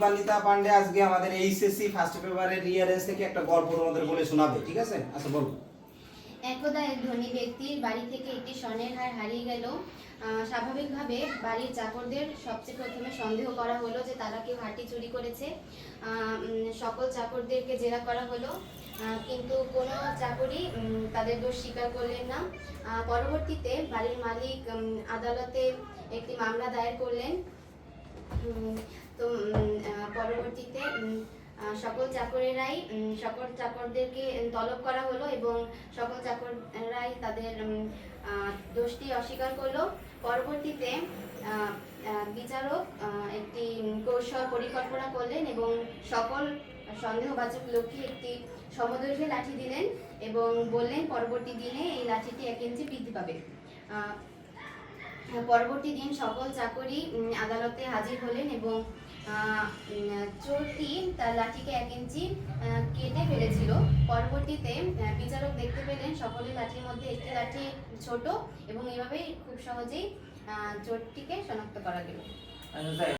দীপান্বিতা পান্ডে আজকে আমাদের HSC first পেপারের রিয়ারেন্স থেকে একটা গল্প তোমাদের বলে শোনাবে ঠিক আছে? আচ্ছা বলো। একদা এক ধনী ব্যক্তির বাড়ি থেকে একটি স্বর্ণের হার হারিয়ে গেল। স্বাভাবিকভাবে বাড়ির চাকরদের সবচেয়ে প্রথমে সন্দেহ করা হলো যে তারা কেউ হাটি চুরি করেছে। সকল চাকরদেরকে জেরা করা হলো। কিন্তু কোনো চাকরই উম, তাদের দোষ স্বীকার করলেন না। পরবর্তীতে বাড়ির মালিক আদালতে একটি মামলা দায়ের করলেন। তো পরবর্তীতে সকল চাকরেরাই সকল চাকরদেরকে তলব করা হলো এবং সকল চাকররাই তাদের দোষটি অস্বীকার করল। পরবর্তীতে বিচারক একটি কৌশল পরিকল্পনা করলেন এবং সকল সন্দেহবাচক লোককে একটি সমদৈর্ঘ্যে লাঠি দিলেন এবং বললেন, পরবর্তী দিনে এই লাঠিটি এক ইঞ্চি বৃদ্ধি পাবে। পরবর্তী দিন সকল চাকরি আদালতে হাজির হলেন এবং চোরটি তার লাঠিকে এক ইঞ্চি কেটে ফেলেছিল। পরবর্তীতে বিচারক দেখতে পেলেন সকলের লাঠির মধ্যে একটি লাঠি ছোট এবং এভাবেই খুব সহজেই চোরটিকে শনাক্ত করা গেল। আচ্ছা